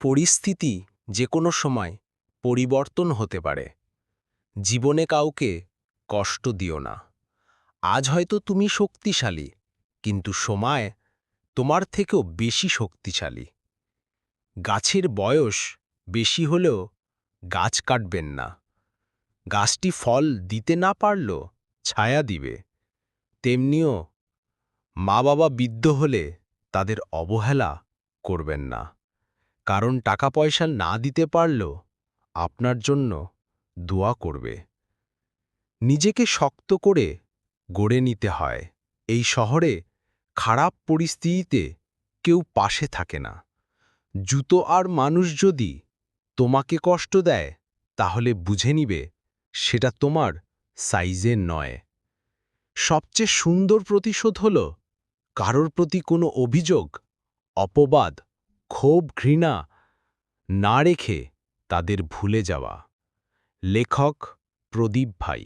পরিস্থিতি যে কোনো সময় পরিবর্তন হতে পারে। জীবনে কাউকে কষ্ট দিও না। আজ হয়তো তুমি শক্তিশালী, কিন্তু সময় তোমার থেকেও বেশি শক্তিশালী। গাছের বয়স বেশি হলেও গাছ কাটবেন না। গাছটি ফল দিতে না পারল ছায়া দিবে। তেমনিও মা বাবা বৃদ্ধ হলে তাদের অবহেলা করবেন না। কারণ টাকা পয়সা না দিতে পারলেও আপনার জন্য দোয়া করবে। নিজেকে শক্ত করে গড়ে নিতে হয়। এই শহরে খারাপ পরিস্থিতিতে কেউ পাশে থাকে না। জুতো আর মানুষ যদি তোমাকে কষ্ট দেয়, তাহলে বুঝে নিবে সেটা তোমার সাইজের নয়। সবচেয়ে সুন্দর প্রতিশোধ হল, কারোর প্রতি কোনো অভিযোগ, অপবাদ ক্ষোভ ঘৃণা না রেখে তাদের ভুলে যাওয়া। লেখক প্রদীপ ভাই।